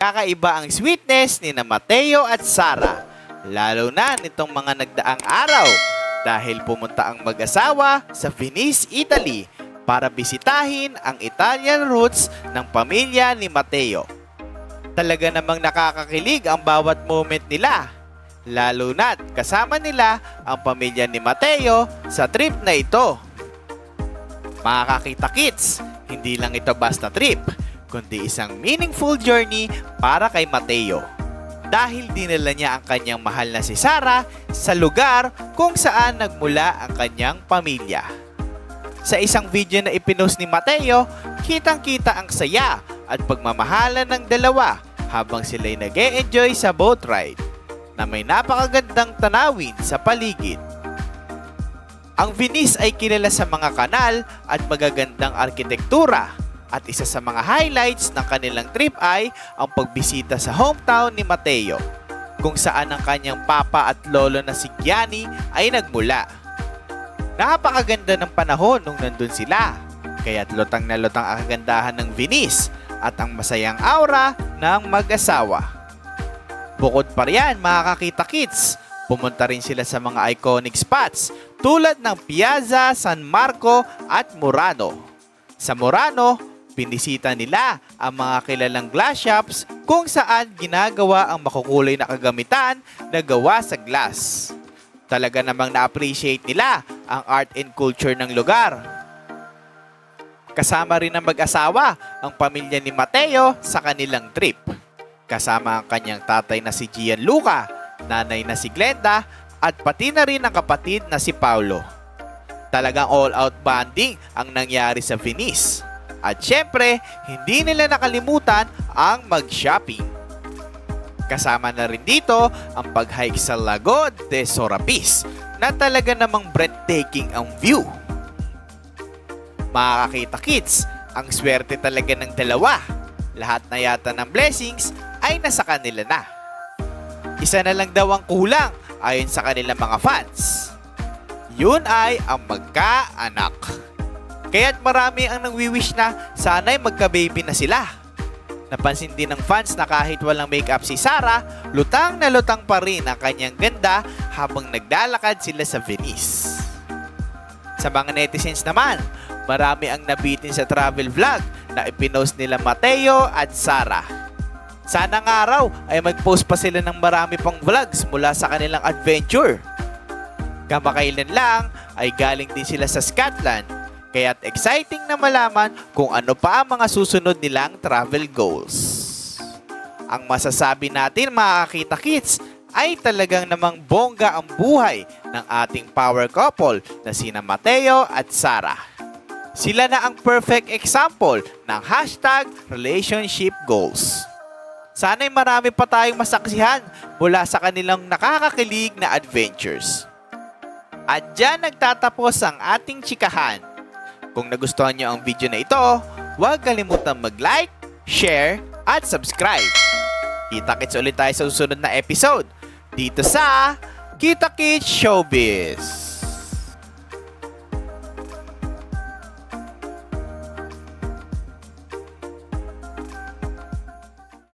Kakaiba ang sweetness ni na Mateo at Sara, lalo na nitong mga nagdaang araw dahil pumunta ang mag-asawa sa Venice, Italy para bisitahin ang Italian roots ng pamilya ni Mateo. Talaga namang nakakakilig ang bawat moment nila, lalo na't kasama nila ang pamilya ni Mateo sa trip na ito. Makakakita kids, hindi lang ito basta trip, kundi isang meaningful journey para kay Mateo. Dahil dinala niya ang kanyang mahal na si Sarah sa lugar kung saan nagmula ang kanyang pamilya. Sa isang video na ipinost ni Mateo, kitang-kita ang saya at pagmamahalan ng dalawa habang sila'y nag enjoy sa boat ride na may napakagandang tanawin sa paligid. Ang Venice ay kilala sa mga kanal at magagandang arkitektura at isa sa mga highlights ng kanilang trip ay ang pagbisita sa hometown ni Mateo kung saan ang kanyang papa at lolo na si Gianni ay nagmula. Napakaganda ng panahon nung nandun sila kaya't lutang na lutang ang kagandahan ng Venice at ang masayang aura ng mag-asawa. Bukod pa riyan mga kakita kids, pumunta rin sila sa mga iconic spots tulad ng Piazza San Marco at Murano. Sa Murano, pinisita nila ang mga kilalang glass shops kung saan ginagawa ang makukulay na kagamitan na gawa sa glass. Talaga namang na-appreciate nila ang art and culture ng lugar. Kasama rin ang mag-asawa ang pamilya ni Mateo sa kanilang trip. Kasama ang kanyang tatay na si Gianluca, nanay na si Glenda, at pati na rin ang kapatid na si Paulo. Talagang all-out bonding ang nangyari sa Venice. At syempre, hindi nila nakalimutan ang mag-shopping. Kasama na rin dito ang pag-hike sa Lago de Sorapis na talaga namang breathtaking ang view. Makakakita kids, ang swerte talaga ng dalawa. Lahat na yata ng blessings ay nasa kanila na. Isa na lang daw ang kulang ayon sa kanilang mga fans. Yun ay ang magkaanak. Kaya't marami ang nangwiwish na sana'y magka-baby na sila. Napansin din ng fans na kahit walang makeup si Sarah, lutang na lutang pa rin ang kanyang ganda habang naglalakad sila sa Venice. Sa mga netizens naman, marami ang nabitin sa travel vlog na ipinost nila Mateo at Sarah. Sana nga raw ay mag-post pa sila ng marami pang vlogs mula sa kanilang adventure. Kamakailan lang ay galing din sila sa Scotland kaya't exciting na malaman kung ano pa ang mga susunod nilang travel goals. Ang masasabi natin mga kakita kids ay talagang namang bongga ang buhay ng ating power couple na sina Mateo at Sarah. Sila na ang perfect example ng hashtag relationship goals. Sana'y marami pa tayong masaksihan mula sa kanilang nakakakilig na adventures. At dyan nagtatapos ang ating chikahan. Kung nagustuhan nyo ang video na ito, huwag kalimutan mag-like, share, at subscribe. Kita-kits ulit tayo sa susunod na episode dito sa Kita Kids Showbiz.